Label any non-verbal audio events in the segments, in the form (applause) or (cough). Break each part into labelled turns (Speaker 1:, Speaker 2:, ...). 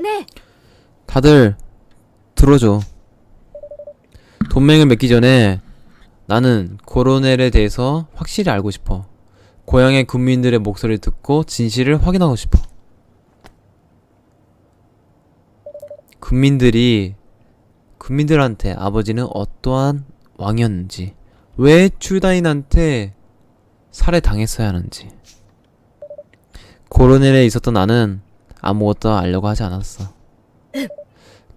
Speaker 1: 네.
Speaker 2: 다들 들어줘. 동맹을 맺기 전에 나는 코로넬에 대해서 확실히 알고 싶어. 고향의 군민들의 목소리를 듣고 진실을 확인하고 싶어. 군민들이 군민들한테 아버지는 어떠한 왕이었는지, 왜 출다인한테 살해당했어야 하는지. 코로넬에 있었던 나는 아무것도 알려고 하지 않았어.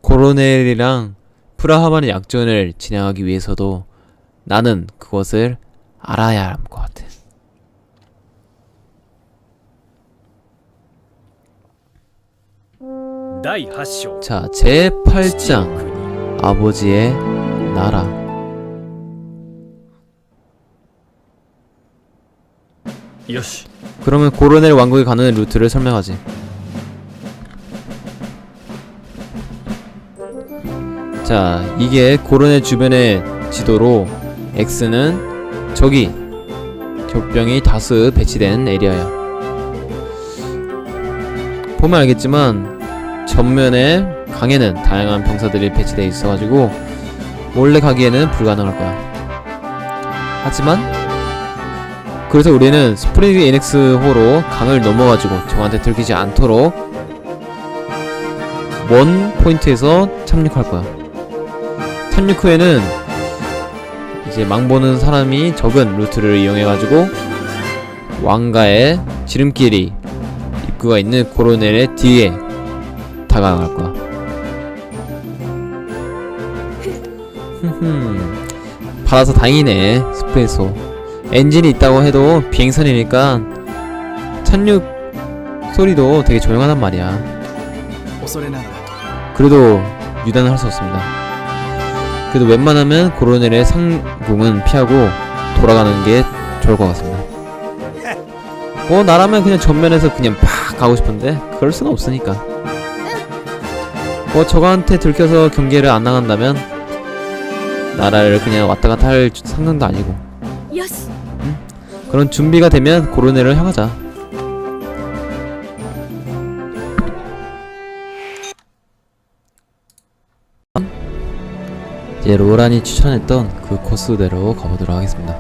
Speaker 2: 코로넬이랑 프라하만의 약전을 진행하기 위해서도 나는 그것을 알아야 할 것 같아. 자, 제8장. 아버지의 나라. 그러면 고로넬 왕국에 가는 루트를 설명하지. 자, 이게 고로넬 주변의 지도로 X는 저기 적병이 다수 배치된 에리아야. 보면 알겠지만 전면에 강에는 다양한 병사들이 배치되어 있어가지고 몰래 가기에는 불가능할 거야. 하지만 그래서 우리는 스프링 NX호로 강을 넘어가지고 적한테 들키지 않도록 먼 포인트에서 착륙할 거야. 1006호에는 이제 망보는 사람이 적은 루트를 이용해가지고 왕가의 지름길이 입구가 있는 고로넬의 뒤에 다가갈 거야. (laughs) 받아서 다행이네 스페이소. 엔진이 있다고 해도 비행선이니까 1006 소리도 되게 조용하단 말이야 그래도 유단을 할 수 없습니다 그래도 웬만하면 고로넬의 상궁은 피하고 돌아가는 게 좋을 것 같습니다. 뭐 나라면 그냥 전면에서 그냥 팍 가고 싶은데 그럴 수는 없으니까. 뭐 저거한테 들켜서 경계를 안 나간다면 나라를 그냥 왔다 갔다 할 상황도 아니고
Speaker 1: よし。
Speaker 2: 그런 준비가 되면 고로넬을 향하자. 이제 로란이 추천했던 그 코스대로 가보도록 하겠습니다.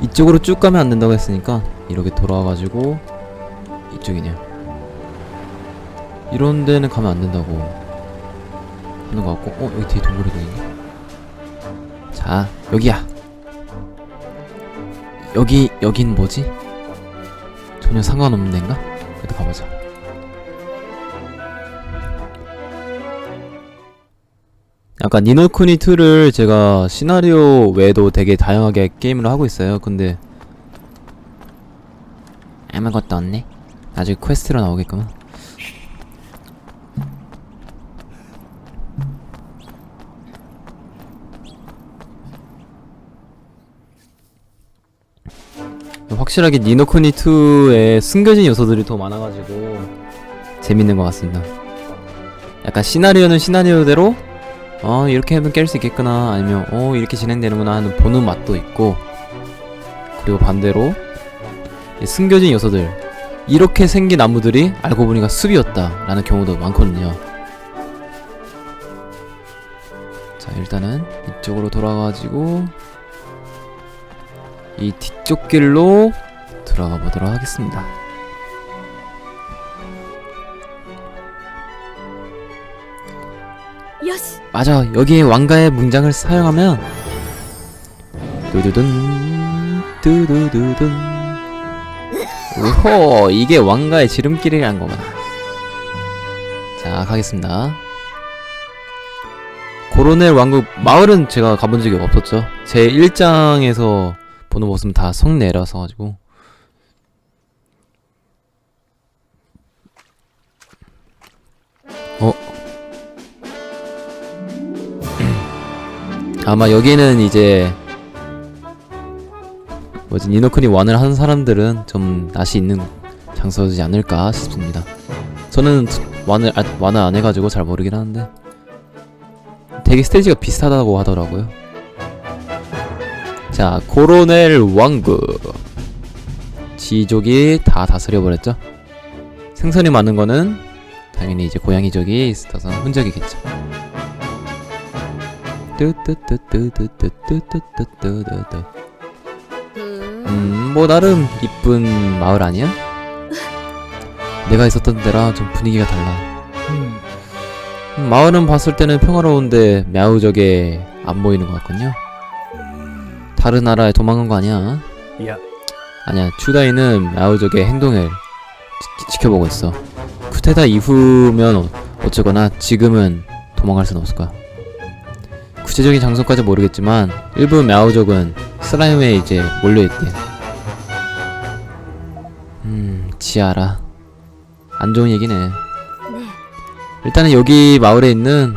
Speaker 2: 이쪽으로 쭉 가면 안 된다고 했으니까 이렇게 돌아와가지고 이쪽이네요. 이런 데는 가면 안 된다고 하는 것 같고, 어 여기 뒤에 동굴이도 있네. 자 여기야. 여기 여긴 뭐지? 전혀 상관없는 데인가? 그래도 가보자. 약간 니노쿠니 2를 제가 시나리오 외에도 되게 다양하게 게임을 하고 있어요. 근데 아무것도 없네. 나중에 퀘스트로 나오겠구만. 확실하게 니노쿠니 2에 숨겨진 요소들이 더 많아가지고 재밌는 것 같습니다. 약간 시나리오는 시나리오대로 어 이렇게 하면 깰수 있겠구나 아니면 어 이렇게 진행되는구나 하는 보는 맛도 있고 그리고 반대로 이 숨겨진 요소들 이렇게 생긴 나무들이 알고 보니까 숲이었다 라는 경우도 많거든요. 자 일단은 이쪽으로 돌아가지고 이 뒤쪽 길로 들어가 보도록 하겠습니다. 맞아 여기에 왕가의 문장을 사용하면 두두둔 두두두둔. 오호 이게 왕가의 지름길이란 거구나. 자 가겠습니다. 고로넬 왕국 마을은 제가 가본 적이 없었죠. 제 1장에서 보는 모습은 다 성내라서 가지고 아마 여기는 이제 뭐지 니노크니 완을 한 사람들은 좀 낯이 있는 장소지 않을까 싶습니다. 저는 완을 아, 완을 안 해가지고 잘 모르긴 하는데 되게 스테이지가 비슷하다고 하더라고요. 자 코로넬 왕국 지족이 다 다스려 버렸죠. 생선이 많은 거는 당연히 이제 고양이족이 있어서 흔적이겠죠. 뚜뚜뚜뚜뚜뚜뚜뚜뚜뚜뚜
Speaker 1: 음,
Speaker 2: 뭐 나름 이쁜 마을 아니야? 내가 있었던 데랑 좀 분위기가 달라. 음. 음, 마을은 봤을 때는 평화로운데 мя우적에 안 보이는 것 같군요. 다른 나라에 도망간 거 아니야?
Speaker 3: 야.
Speaker 2: 아니야, 추다이는 мя우적의 행동을 지, 지켜보고 있어. 쿠데타 이후면 어, 어쩌거나 지금은 도망갈 순 없을 거야. 구체적인 장소까지 모르겠지만 일부 야오족은 슬라임에 이제 몰려있대. 음 지하라. 안 좋은 얘기네.
Speaker 1: 네.
Speaker 2: 일단은 여기 마을에 있는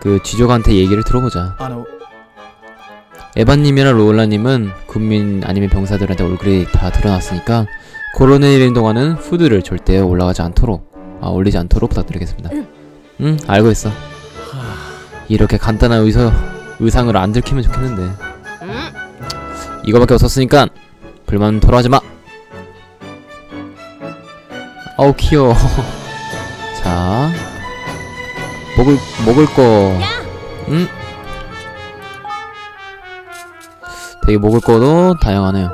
Speaker 2: 그 쥐족한테 얘기를 들어보자.
Speaker 3: 아, 네.
Speaker 2: 에반님이나 로올라님은 군민 아니면 병사들한테 얼굴이 다 드러났으니까 코로나 일인 동안은 후드를 절대 올라가지 않도록 아 올리지 않도록 부탁드리겠습니다.
Speaker 1: 응
Speaker 2: 알고 있어. 이렇게 간단한 의서, 의상으로 안 들키면 좋겠는데. 이거밖에 없었으니까 불만 토로하지마. 아우 귀여워. (laughs) 자 먹을 먹을 거. 응? 되게 먹을 거도 다양하네요.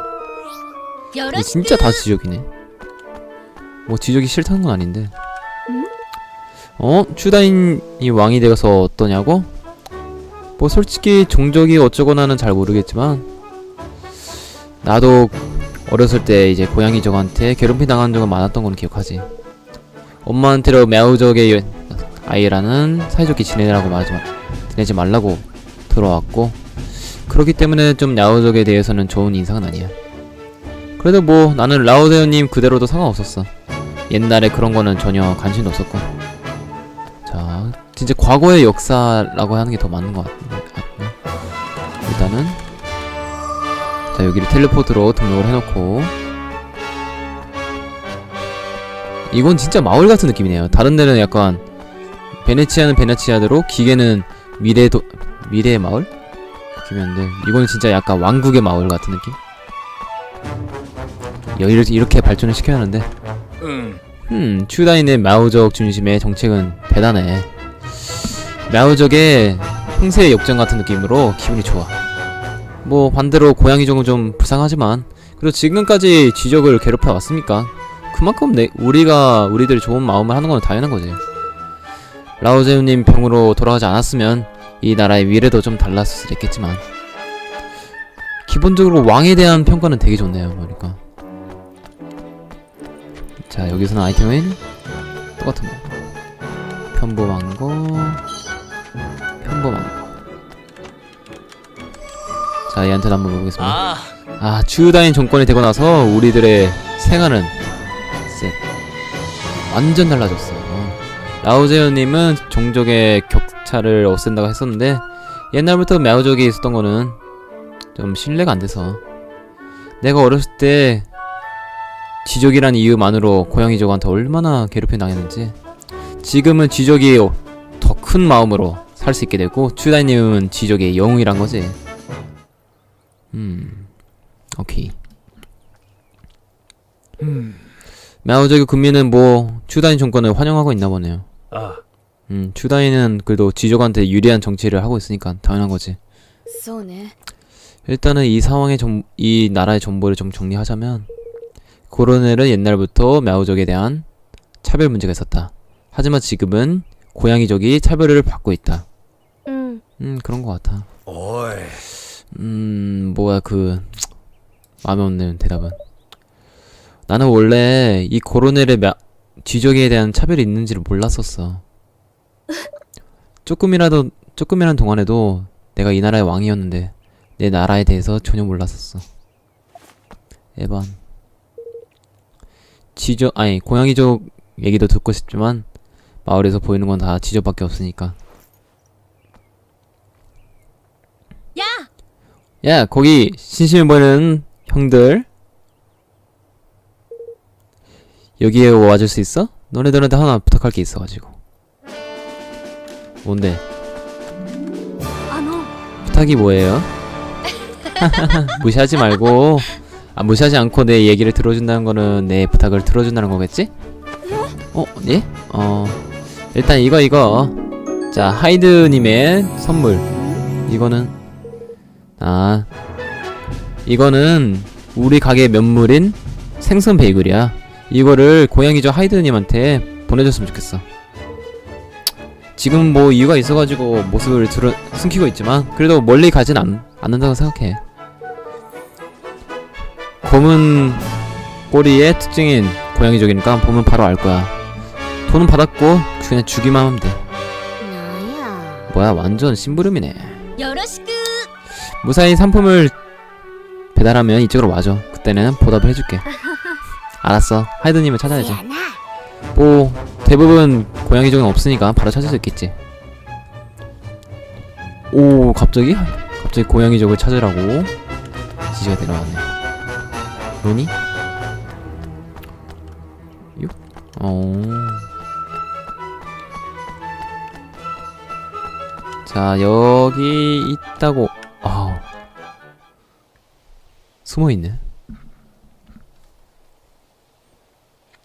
Speaker 2: 진짜 다 지적이네. 뭐 지적이 싫다는 건 아닌데.
Speaker 1: 응?
Speaker 2: 어? 추다인이 왕이 되어서 어떠냐고? 뭐 솔직히 종족이 어쩌거나는 잘 모르겠지만 나도 어렸을 때 이제 고양이 적한테 괴롭힘 당한 적은 많았던 건 기억하지. 엄마한테로 매우적의 여- 아이라는 사이좋게 지내라고 말하지 마, 지내지 말라고 들어왔고 그렇기 때문에 좀 야우족에 대해서는 좋은 인상은 아니야. 그래도 뭐 나는 라우데오님 그대로도 상관없었어. 옛날에 그런 거는 전혀 관심도 없었고. 자, 진짜 과거의 역사라고 하는 게 더 맞는 것. 같네. 일단은 자 여기를 텔레포트로 등록을 해놓고 이건 진짜 마을 같은 느낌이네요. 다른 데는 약간 베네치아는 베네치아대로 기계는 미래 도 미래의 마을 느낌이었는데 이건 진짜 약간 왕국의 마을 같은 느낌. 여기를 이렇게 발전을 시켜야 하는데
Speaker 3: うん
Speaker 2: 음, 추다인의 마우적 중심의 정책은 대단해. 마우적의 흥세의 역전 같은 느낌으로 기분이 좋아. 뭐 반대로 고양이족은 좀 불쌍하지만 그래도 지금까지 쥐족을 괴롭혀 왔으니까 그만큼 내 우리가 우리들이 좋은 마음을 하는 건 당연한 거지. 라오제우님 병으로 돌아가지 않았으면 이 나라의 미래도 좀 달랐을 수도 있겠지만 기본적으로 왕에 대한 평가는 되게 좋네요. 보니까. 자 여기서는 아이템은 똑같은 거 평범한 방법 아닐까 자 얘한테 한번 물어보겠습니다.
Speaker 3: 아.
Speaker 2: 아, 주유다인 정권이 되고 나서 우리들의 생활은 셋 완전 달라졌어 어. 라우제오님은 종족의 격차를 없앤다고 했었는데 옛날부터 매우족이 있었던 거는 좀 신뢰가 안 돼서 내가 어렸을 때 지족이란 이유만으로 고양이족한테 얼마나 괴롭힘 당했는지 지금은 지족이 더 큰 마음으로 살 수 있게 되고 츄다이님은 지족의 영웅이란 거지. 음 오케이.
Speaker 3: 음.
Speaker 2: 마오적의 국민은 뭐 츄다인 정권을 환영하고 있나 보네요.
Speaker 3: 아.
Speaker 2: 음, 츄다인은 그래도 지족한테 유리한 정치를 하고 있으니까 당연한 거지.
Speaker 1: 쏘네.
Speaker 2: 일단은 이 상황의 정, 이 나라의 정보를 좀 정리하자면 고로넬은 옛날부터 마오족에 대한 차별 문제가 있었다. 하지만 지금은 고양이족이 차별을 받고 있다. 음 그런 것 같아.
Speaker 3: 어이.
Speaker 2: 음 뭐야 그 마음에 없는 대답은. 나는 원래 이 고로넬의 마... 뒤적이에 대한 차별이 있는지를 몰랐었어. (laughs) 조금이라도 조금이란 동안에도 내가 이 나라의 왕이었는데 내 나라에 대해서 전혀 몰랐었어. 에반. 지저 아니 고양이족 얘기도 듣고 싶지만 마을에서 보이는 건 다 지저밖에 없으니까 야 거기 신심해 보이는 형들 여기에 와줄 수 있어? 너네들한테 하나 부탁할 게 있어가지고 뭔데? 부탁이 뭐예요? (laughs) 무시하지 말고 아 무시하지 않고 내 얘기를 들어준다는 거는 내 부탁을 들어준다는 거겠지? 어? 예? 어 일단 이거 이거 자 하이드님의 선물 이거는 아 이거는 우리 가게 면물인 생선 베이글이야. 이거를 고양이죠 하이드님한테 보내줬으면 좋겠어. 지금 뭐 이유가 있어가지고 모습을 들어, 숨기고 있지만 그래도 멀리 가진 않, 않는다고 생각해. 봄은 꼬리의 특징인 고양이족이니까 보면 바로 알 거야. 돈은 받았고 그냥 주기만 하면 돼. 뭐야 완전 심부름이네.
Speaker 1: 여러시끄
Speaker 2: 무사히 상품을 배달하면 이쪽으로 와줘. 그때는 보답을 해줄게. (laughs) 알았어. 하이드님을 찾아야지. 뭐 대부분 고양이족은 없으니까 바로 찾을 수 있겠지. 오 갑자기 갑자기 고양이 족을 찾으라고 지지가 내려왔네. 로니? 요? 어. 자 여기 있다고 아 숨어있네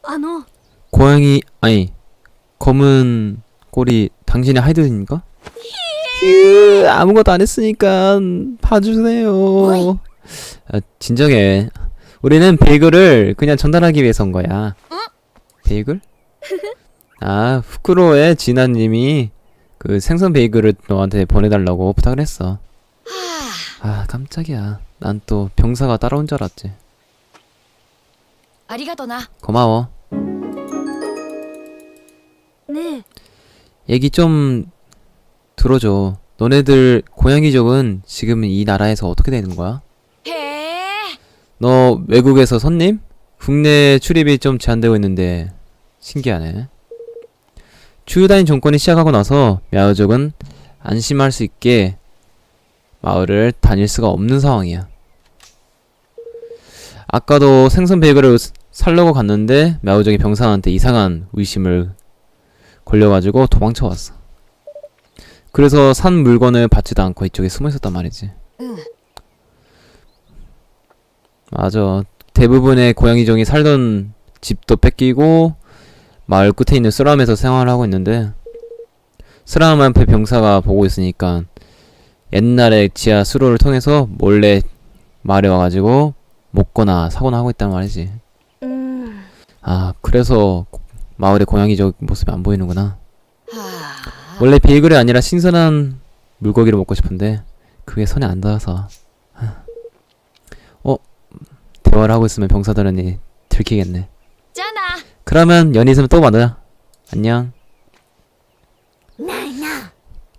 Speaker 1: あの
Speaker 2: 고양이 아니 검은 꼬리 당신의 하이드입니까? 휴 아무것도 안 했으니까 봐주세요. 아, 진정해. 우리는 베이글을 그냥 전달하기 위해서 온 거야. 베이글? (laughs) 아 후크로의 진아님이 그 생선 베이글을 너한테 보내달라고 부탁을 했어. 아 깜짝이야. 난 또 병사가 따라온 줄 알았지.
Speaker 1: ありがとな
Speaker 2: 고마워.
Speaker 1: 네,
Speaker 2: 얘기 좀 들어줘. 너네들 고양이족은 지금 이 나라에서 어떻게 되는 거야? へえ너 외국에서 손님? 국내 출입이 좀 제한되고 있는데 신기하네. 주유다인 정권이 시작하고 나서 야우족은 안심할 수 있게 마을을 다닐 수가 없는 상황이야. 아까도 생선 베이글을 살려고 갔는데 마우정이 병사한테 이상한 의심을 걸려가지고 도망쳐 왔어. 그래서 산 물건을 받지도 않고 이쪽에 숨어 있었단 말이지. 맞아. 대부분의 고양이종이 살던 집도 뺏기고 마을 끝에 있는 쓰람에서 생활하고 있는데 쓰람 앞에 병사가 보고 있으니까 옛날에 지하 수로를 통해서 몰래 마을에 와가지고 먹거나 사거나 하고 있단 말이지.
Speaker 1: 음.
Speaker 2: 아 그래서 마을의 고양이적 모습이 안 보이는구나. 원래 비글이 아니라 신선한 물고기를 먹고 싶은데 그게 손에 안 닿아서. 어 대화를 하고 있으면 병사들은 들키겠네.
Speaker 1: 잖아.
Speaker 2: 그러면 연이 있으면 또 만나자. 안녕.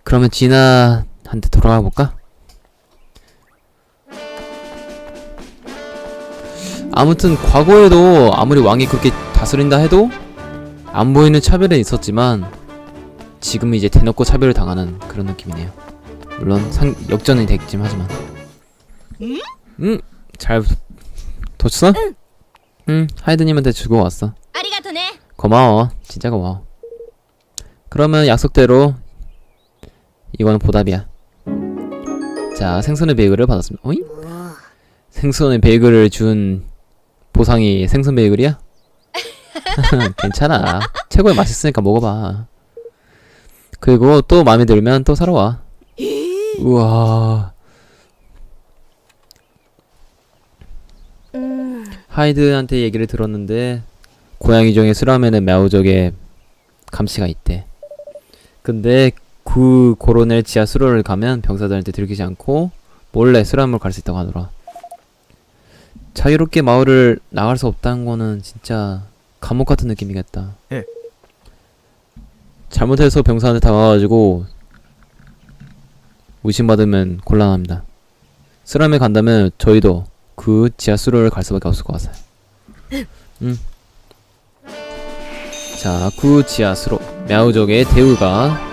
Speaker 2: 그러면 진아 한 대 돌아가 볼까? 아무튼 과거에도 아무리 왕이 그렇게 다스린다 해도 안 보이는 차별은 있었지만 지금은 이제 대놓고 차별을 당하는 그런 느낌이네요. 물론 상, 역전이 되겠지 하지만. 응? 응? 잘 도쳤어? 응. 응. 하이드님한테 주고 왔어.
Speaker 1: 아리가토네.
Speaker 2: 고마워. 진짜 고마워. 그러면 약속대로 이건 보답이야. 자, 생선의 베이글을 받았습니다. 오잉? 생선의 베이글을 준 보상이 생선 베이글이야? (laughs) 괜찮아. 최고의 맛있으니까 먹어봐. 그리고 또 마음에 들면 또 사러 와. 우와. 하이드한테 얘기를 들었는데 고양이 중에 수라면은 매우적에 감시가 있대. 근데 그 고론의 지하 수로를 가면 병사들한테 들키지 않고 몰래 스람을 갈수 있다고 하더라. 자유롭게 마을을 나갈 수 없다는 거는 진짜 감옥 같은 느낌이겠다.
Speaker 3: 예.
Speaker 2: 잘못해서 병사한테 다가가지고 의심받으면 곤란합니다. 스람에 간다면 저희도 그 지하 수로를 갈 수밖에 없을 것 같아요. (laughs) 음. 자, 그 지하 수로 мя우족의 대우가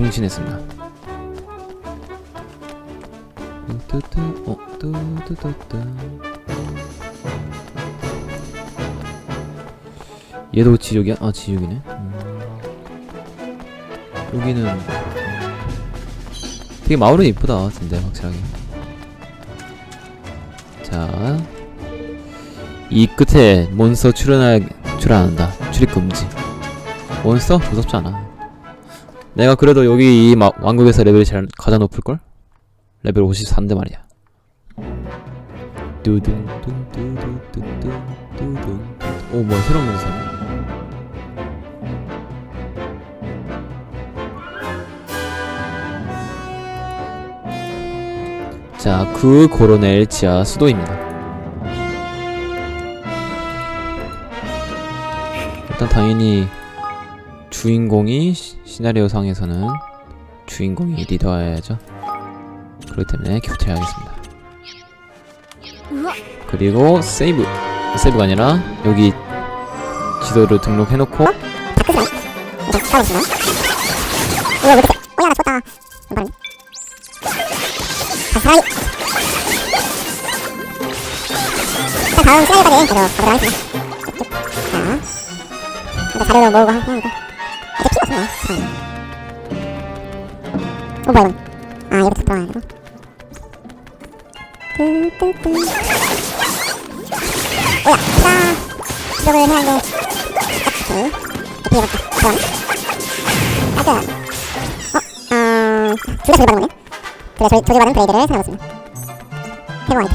Speaker 2: 공신했습니다. 어. 얘도 지옥이야? 아, 지옥이네. 음. 여기는 음. 되게 마을은 이쁘다, 근데 확실하게. 자, 이 끝에 몬스터 출연할 출연한다. 출입 금지. 몬스터? 무섭지 않아 내가 그래도 여기 이 마, 왕국에서 레벨이 제일 가장 높을걸? 레벨 54인데 말이야 뚜둥 뚜두두 뚜뚜 뚜둥 오 뭐야 새로운 몬스터 자, 그 고로넬 지하 수도입니다. 일단 당연히 주인공이 시- 시나리오 상에서는 주인공이 리더여야죠. 그렇기 때문에 교체하겠습니다. 그리고 세이브. 세이브가 아니라 여기 지도를 등록해놓고.
Speaker 4: 자 사이 일단 다음 시간까지 그래도 가보도록 하겠습니다. 자 자료를 모으고 이 없네 잠깐만 어 뭐야 이건 아 이렇게 들어가야 되고 뚜뚜뚜 오야 자 기록을 해야 하는데 오케이. 이렇게 해봤다. 들어가네 아까 어? 어... 둘다 조립받은 거네. 둘다 조립, 조립받은 브레이드를 사용하겠습니다. 해보 아이템.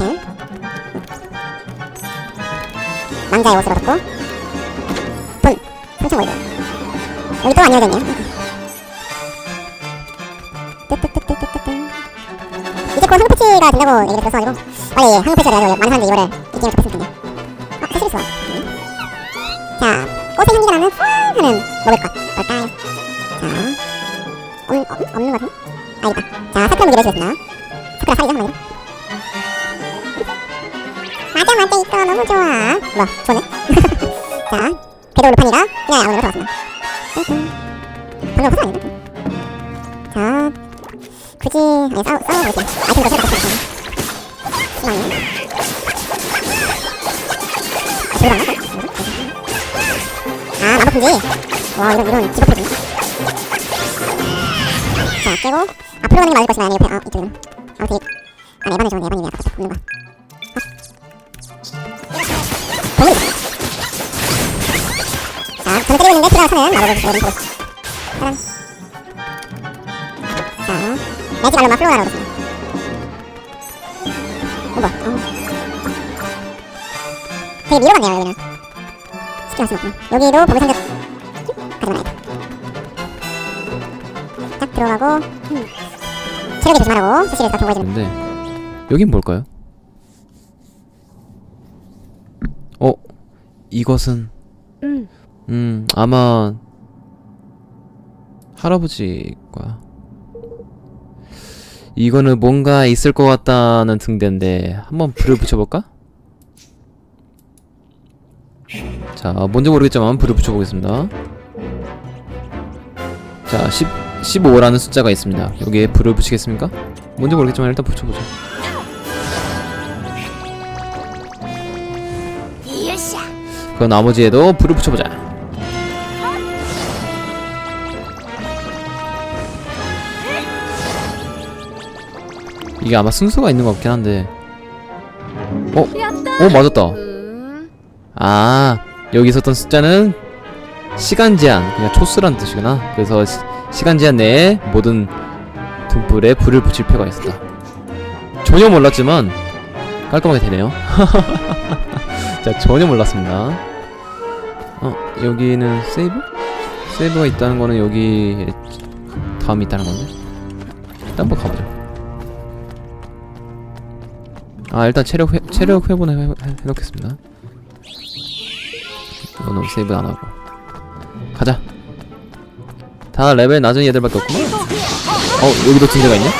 Speaker 4: 망자의 옷을 얻었고. 돈 3,500원 여기 또 안이어졌네요 뜨뜨뜨뜨뜨뜨 이제 곧 한국 패치가 된다고 얘기를 들었어가지고 빨리 한국 패치가 돼가지고 많은 사람들이 이거를 이 게임을 접했으면 좋겠네요 어? 세시리 좋아 자 꽃의 향기가 나는 하는 먹을 것 뭘까요? 자, 없, 없, 없는 것 같은? 아, 있다. 자, 사쿠라 무기를 주겠습니다. 사쿠라 살이죠, 한마디로. 맞아, 맞아, 이거 너무 좋아. 뭐, 좋네. (laughs) 자, 궤도 루판이가 그냥 아무데나 들어갔습니다. 방금 허사 아닌가? 자, 굳이, 아니, 싸우, 싸워보겠습니다. 아이템 더 새롭게 쓰겠습니다. 심하네. 아, 들어갔나? 아, 마법 금지. 와, 이런, 이런, 집어풀기. 자, 깨고 앞으로 가는 게 맞을 것이다. 아니, 옆에, 아, 이쪽으로. 아무튼, 이- 아, 네 번에 좋은 네 번이네. 아까 없는 거. 어? 보물이다. 자, 저는 때리고 있는데 들어가서는 마법을 보고 있어. 짜란. 자, 매직 알로마 플로라로 오겠습니다. 어, 뭐, 어. 되게 밀어갔네요, 여기는. 쉽게 할 수는 없구나. 여기도 보물 상자 가져가야 딱 들어가고 음. 체력이 조심하라고 사실에서 경고해주는
Speaker 2: 근데 여긴 뭘까요? 어? 이것은
Speaker 1: 응
Speaker 2: 음 아마 할아버지 거야 이거는 뭔가 있을 것 같다는 등대인데 한번 불을 붙여볼까? 자 뭔지 모르겠지만 불을 붙여보겠습니다 자 10, 15라는 숫자가 있습니다 여기에 불을 붙이겠습니까? 뭔지 모르겠지만 일단 붙여보자 그 나머지에도 불을 붙여보자. 이게 아마 순서가 있는 것 같긴 한데. 어? 어 맞았다. 음아 여기 있었던 숫자는 시간 제한, 그냥 초수란 뜻이구나. 그래서 시, 시간 제한 내에 모든 등불에 불을 붙일 필요가 있었다. 전혀 몰랐지만 깔끔하게 되네요. (laughs) 자 전혀 몰랐습니다. 어 여기는 세이브? 세이브가 있다는 거는 여기 다음이 있다는 건데 일단 한번 가보자 아 일단 체력 회, 체력 회복을 해놓겠습니다. 이거는 세이브 안 하고. 가자. 다 레벨 낮은 얘들밖에 없구만. 어 여기도 등대가 있냐?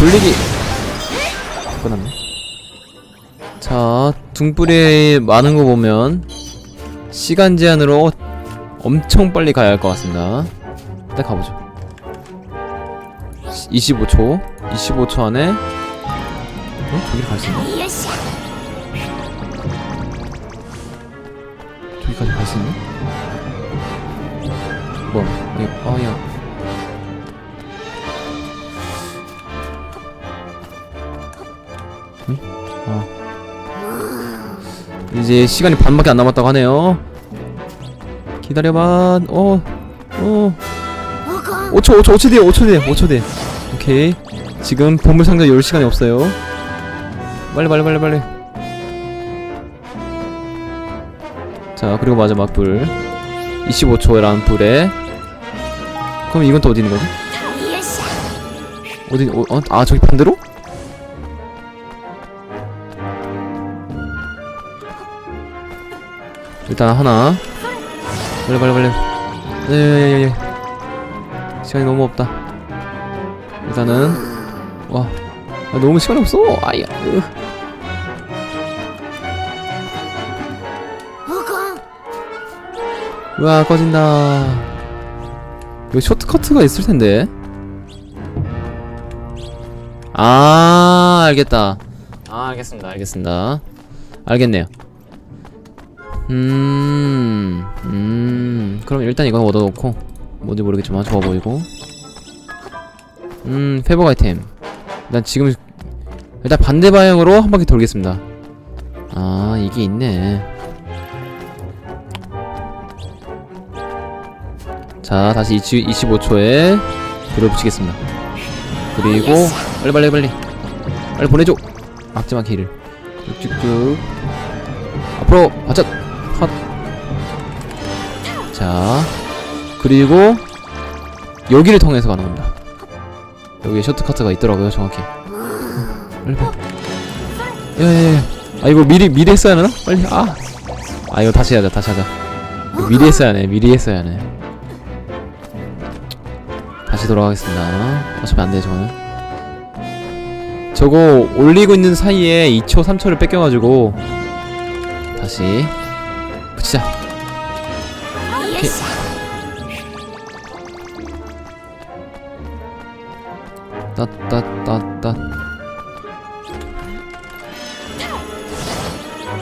Speaker 2: 돌리기. 끝났네. 자 등불이 많은 거 보면 시간 제한으로 엄청 빨리 가야 할 것 같습니다 일단 가보죠 25초 25초 안에 어? 저기를 갈수 있나? 저기까지 갈 수 있나? 뭐 아, 아야 응? 어. 이제 시간이 반밖에 안 남았다고 하네요. 기다려만 어어 어. 5초 5초 5초 뒤에 5초 뒤에 5초 뒤에 오케이 지금 보물상자 열 시간이 없어요 빨리 빨리 빨리 빨리 자 그리고 마지막 불 25초라는 불에 그럼 이건 또 어디 있는 거지? 어디 어, 어? 아 저기 반대로? 일단 하나 빨리 빨리 빨리. 예예예예 시간이 너무 없다. 일단은 와. 아, 너무 시간이 없어. 아야 으아 꺼진다. 여기 쇼트커트가 있을텐데. 아 알겠다. 아 알겠습니다. 알겠습니다. 알겠네요. 음, 음, 그럼 일단 이건 얻어놓고, 뭔지 모르겠지만 좋아 보이고. 음, 회복 아이템. 일단 지금, 일단 반대 방향으로 한 바퀴 돌겠습니다. 아, 이게 있네. 자, 다시 20, 25초에 들어붙이겠습니다. 그리고, 빨리, 빨리, 빨리. 빨리 보내줘! 막지마 길을. 쭉쭉쭉. 앞으로, 바짝! 컷. 자, 그리고, 여기를 통해서 가는 겁니다. 여기에 쇼트카트가 있더라고요, 정확히. 빨리. 야, 야, 야. 아, 이거 미리, 미리 했어야 하나? 빨리, 아! 아, 이거 다시 하자, 다시 하자. 미리 했어야 하네, 미리 했어야 하네. 다시 돌아가겠습니다. 어차피 안 돼, 저거는. 저거 올리고 있는 사이에 2초, 3초를 뺏겨가지고 다시
Speaker 1: 진짜 오케이.
Speaker 2: 따따따따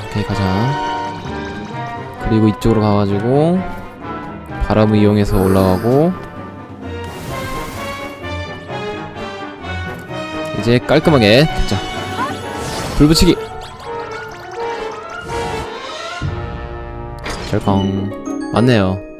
Speaker 2: 오케이 가자. 그리고 이쪽으로 가가지고 바람을 이용해서 올라가고 이제 깔끔하게 됐자 불붙이기. 절강 맞네요.